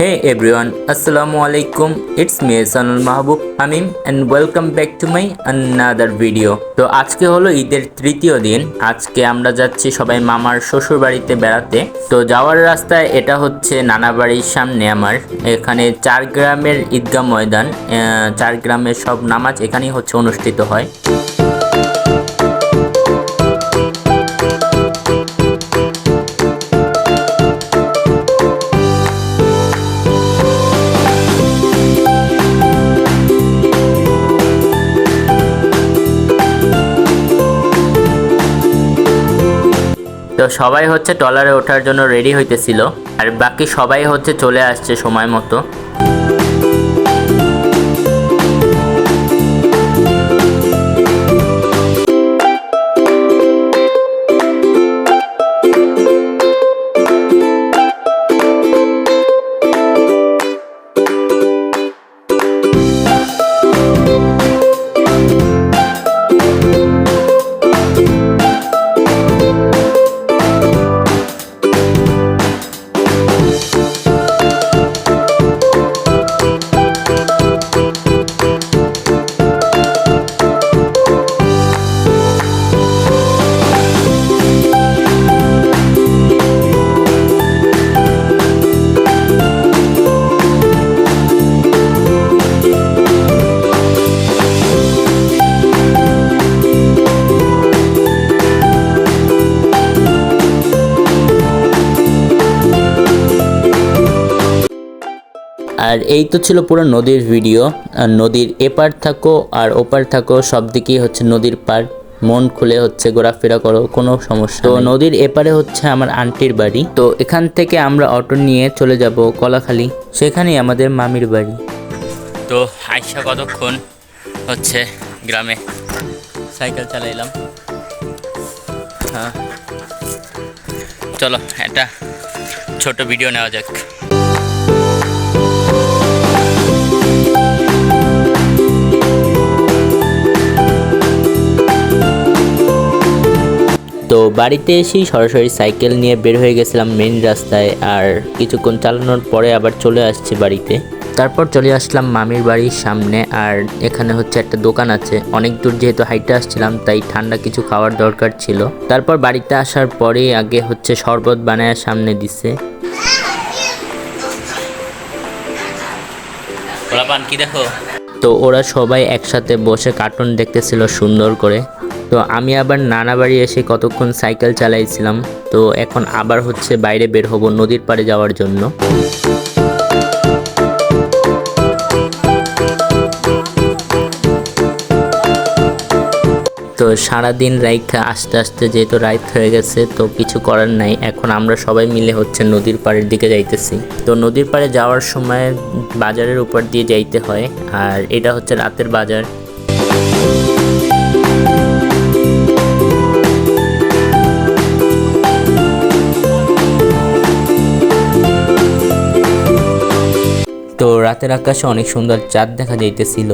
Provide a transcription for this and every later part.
Hey everyone, Assalamu alaikum. It's me Sanul Maহবুব Hamim and welcome back to my another video. তো আজকে হলো ঈদের তৃতীয় দিন। আজকে আমরা যাচ্ছি সবাই মামার শ্বশুর বাড়িতে বেড়াতে। তো যাওয়ার রাস্তায় এটা হচ্ছে নানা বাড়ির সামনে আমার। এখানে চার গ্রামের ঈদগাহ ময়দান। চার গ্রামের সব নামাজ এখানেই হচ্ছে অনুষ্ঠিত হয়। তো সবাই হচ্ছে ট্রলারে ওঠার জন্য রেডি হইতেছিল, আর বাকি সবাই হচ্ছে চলে আসছে সময় মতো। আর এই তো ছিল পুরো নদীর ভিডিও আর নদীর এপার থাকো আর ওপার থাকো সব দিকেই হচ্ছে নদীর পার মন খুলে হচ্ছে ঘোরাফেরা করো কোনো সমস্যা তো নদীর এপারে হচ্ছে আমার আন্টির বাড়ি। তো এখান থেকে আমরা অটো নিয়ে চলে যাব কলাখালি। সেখানেই আমাদের মামির বাড়ি। তো আইসা কতক্ষণ হচ্ছে গ্রামে? সাইকেল চালাইলাম। হ্যাঁ। চলো একটা ছোট ভিডিও নেওয়া যাক। তো বাড়িতে এসেই সরাসরি সাইকেল নিয়ে বের হয়ে গেছিলাম মেন রাস্তায় আর কিছুক্ষণ চালানোর পরে আবার চলে আসছি বাড়িতে। তারপর চলে আসলাম মামির বাড়ির সামনে আর এখানে হচ্ছে একটা দোকান আছে। অনেক দূর যেহেতু হাইটে আসছিলাম তাই ঠান্ডা কিছু খাওয়ার দরকার ছিল। তারপর বাড়িতে আসার পরে আগে হচ্ছে শরবত বানায় সামনে দিছে। কি দেখো? তো ওরা সবাই একসাথে বসে কার্টুন দেখতেছিল সুন্দর করে। তো আমি আবার নানা বাড়ি এসে কতক্ষণ সাইকেল চালাইছিলাম, তো এখন আবার হচ্ছে বাইরে বের হব নদীর পাড়ে যাওয়ার জন্য। তো সারাদিন রাইখা আস্তে আস্তে যেহেতু রাইত হয়ে গেছে, তো কিছু করার নাই। এখন আমরা সবাই মিলে হচ্ছে নদীর পাড়ের দিকে যাইতেছি। তো নদীর পাড়ে যাওয়ার সময় বাজারের উপর দিয়ে যাইতে হয়, আর এটা হচ্ছে রাতের বাজার। তো রাতের আকাশে অনেক সুন্দর চাঁদ দেখা যাইতেছিল।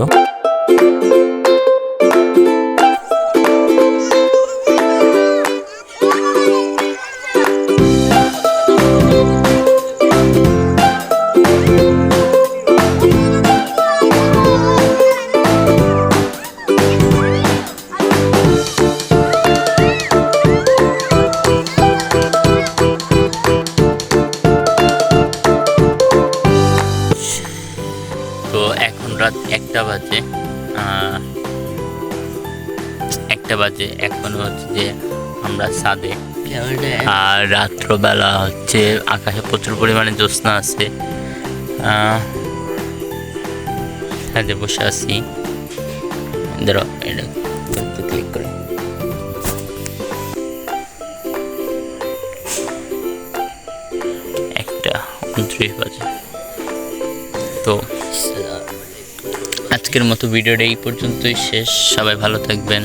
এখন রাত একটা বাজে একটা বাজে এখন হচ্ছে যে আমরা সাদে। আর রাত্রবেলা হচ্ছে আকাশে প্রচুর পরিমাণে জ্যোৎস্না আছে। ছাদে বসে আছি। ধরো এটা ক্লিক করে। একটা উনত্রিশ বাজে। তো আজকের মতো ভিডিওটা এই পর্যন্তই শেষ। সবাই ভালো থাকবেন।